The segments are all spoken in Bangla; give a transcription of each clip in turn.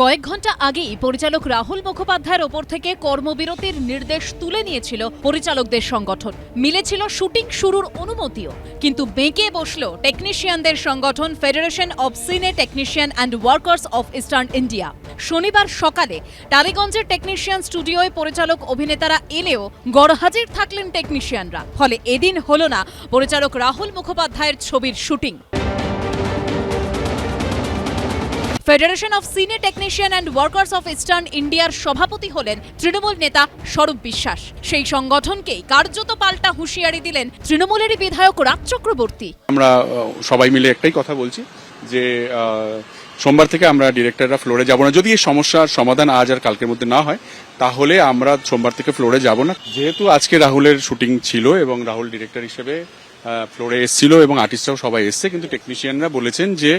কয়েক ঘণ্টা আগেই পরিচালক রাহুল মুখোপাধ্যায়ের ওপর থেকে কর্মবিরতির নির্দেশ তুলে নিয়েছিল পরিচালকদের সংগঠন। মিলেছিল শুটিং শুরুর অনুমতিও। কিন্তু বেঁকে বসল টেকনিশিয়ানদের সংগঠন federation of cine technician and workers of eastern India শনিবার সকালে টালিগঞ্জের টেকনিশিয়ান স্টুডিওয় পরিচালক অভিনেতারা এলেও গড়হাজির থাকলেন টেকনিশিয়ানরা। ফলে এদিন হল না পরিচালক রাহুল মুখোপাধ্যায়ের ছবির shooting. Federation of senior technician and workers of eastern ইন্ডিয়ার সভাপতি হলেন তৃণমূল নেতা স্বরূপ বিশ্বাস। সেই সংগঠনকেই কার্যত পাল্টা হুঁশিয়ারি দিলেন তৃণমূলেরই বিধায়ক রাজ চক্রবর্তী। আমরা সবাই মিলে একটাই কথা বলছি যে সোমবার থেকে আমরা ডিরেক্টররা ফ্লোরে যাব না। যদি এই সমস্যার সমাধান আজ আর কালকের মধ্যে না হয়, তাহলে আমরা সোমবার থেকে ফ্লোরে যাব না। যেহেতু আজকে রাহুলের শুটিং ছিল এবং রাহুল ডিরেক্টর হিসেবে ফ্লোরে এসেছিল এবং আর্টিস্টরাও সবাই এসছে, কিন্তু টেকনিশিয়ানরা বলেছেন যে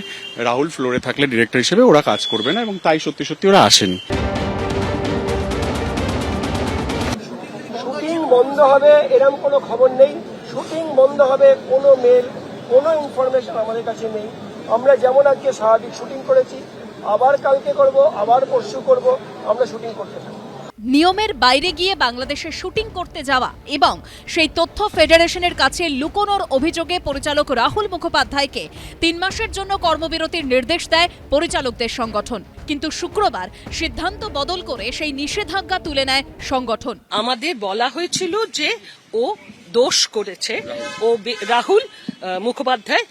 রাহুল ফ্লোরে থাকলে ডিরেক্টর হিসেবে ওরা কাজ করবে না এবং তাই সত্যি সত্যি ওরা আসেন। শুটিং বন্ধ হবে, এরম কোনো খবর নেই। শুটিং বন্ধ হবে, কোনো মেল কোনো ইনফরমেশন আমাদের কাছে নেই। আমরা যেমন আজকে স্বাভাবিক শুটিং করেছি আবার কালকে করব আবার পরশু করব আমরা শুটিং করতে থাকি নিয়মের বাইরে গিয়ে বাংলাদেশে শুটিং করতে যাওয়া এবং সেই তথ্য ফেডারেশনের কাছে লুকোনোর অভিযোগে পরিচালক রাহুল মুখোপাধ্যায়কে তিন মাসের জন্য কর্মবিরতির নির্দেশ দেয় পরিচালকদের সংগঠন। কিন্তু শুক্রবার সিদ্ধান্ত বদল করে সেই নিষেধাজ্ঞা তুলে নেয় সংগঠন। আমাদের বলা হয়েছিল যে ও দোষ করেছে। ও রাহুল মুখোপাধ্যায়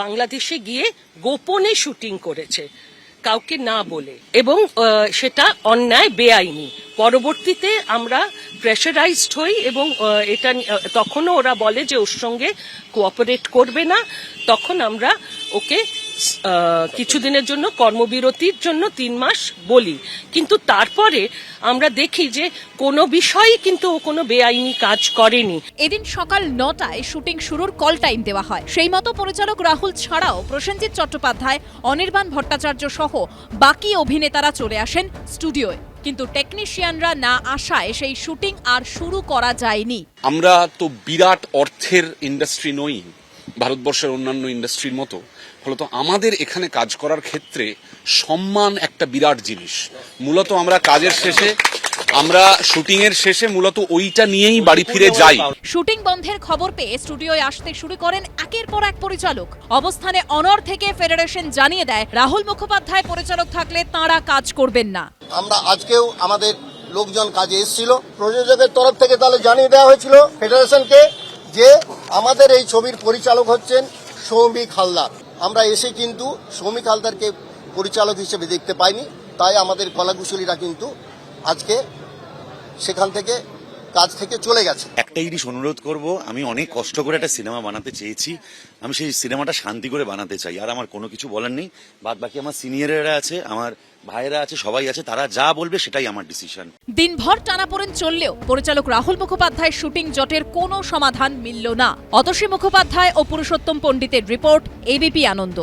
বাংলাদেশে গিয়ে গোপনে শুটিং করেছে, কাউকে না বলে। এবং সেটা অন্যায়, বেআইনি। পরবর্তীতে আমরা প্রেশারাইজড হই এবং এটা তখনও ওরা বলে যে ওর সঙ্গে কোঅপারেট করবে না। তখন আমরা ওকে কিছুদিনের জন্য কর্মবিরতির জন্য তিন মাস বলি। কিন্তু তারপরে আমরা দেখি যে কোনো বিষয়ে কিন্তু ও কোনো বেআইনি কাজ করেনি। এদিন সকাল নটায় শুটিং শুরুর কল টাইম দেওয়া হয়। সেই মতো পরিচালক রাহুল ছাড়াও প্রসেনজিৎ চট্টোপাধ্যায় অনির্বাণ ভট্টাচার্য সহ বাকি অভিনেতারা চলে আসেন স্টুডিওয়। কিন্তু টেকনিশিয়ানরা না আসায় সেই শুটিং আর শুরু করা যায়নি। আমরা তো বিরাট অর্থের ইন্ডাস্ট্রি নই। ভারতবর্ষের অন্যান্য ইন্ডাস্ট্রির মতো ফলত আমাদের এখানে কাজ করার ক্ষেত্রে সম্মান একটা বিরাট জিনিস। মূলত আমরা কাজের শেষে আমরা শুটিং এর শেষে মূলত ওইটা নিয়েই বাড়ি ফিরে যাই। শুটিং বন্ধের খবর পেয়ে স্টুডিওয় আসতে শুরু করেন একের পর এক পরিচালক। অবস্থানে অনর থেকে ফেডারেশন জানিয়ে দেয় রাহুল মুখোপাধ্যায় পরিচালক থাকলে তাঁরা কাজ করবেন না। আমরা আজকেও আমাদের লোকজন কাজে এসেছিল। প্রযোজকের তরফ থেকে তাহলে জানিয়ে দেওয়া হয়েছিল ফেডারেশনকে যে আমাদের এই ছবির পরিচালক হচ্ছেন সৌমিক হালদার। আমরা এসে কিন্তু সৌমিক হালদারকে পরিচালক হিসেবে দেখতে পাইনি, তাই আমাদের কলাকুশলীরা কিন্তু আজকে সেখান থেকে কাজ থেকে চলে গেছে। একটাই জিনিস অনুরোধ করব আমি অনেক কষ্ট করে একটা সিনেমা বানাতে চেয়েছি। আমি সেই সিনেমাটা শান্তি করে বানাতে চাই আর আমার কোনো কিছু বলার নেই। বাদ বাকি আমার সিনিয়রেরা আছে আমার ভাইয়েরা আছে সবাই আছে তারা যা বলবে সেটাই আমার ডিসিশন দিনভর টানাপোড়েন চললেও পরিচালক রাহুল মুখোপাধ্যায় শুটিং জটের কোনো সমাধান মিলল না। অতসী মুখোপাধ্যায় ও পুরুষোত্তম পণ্ডিতের রিপোর্ট এবিপি আনন্দ।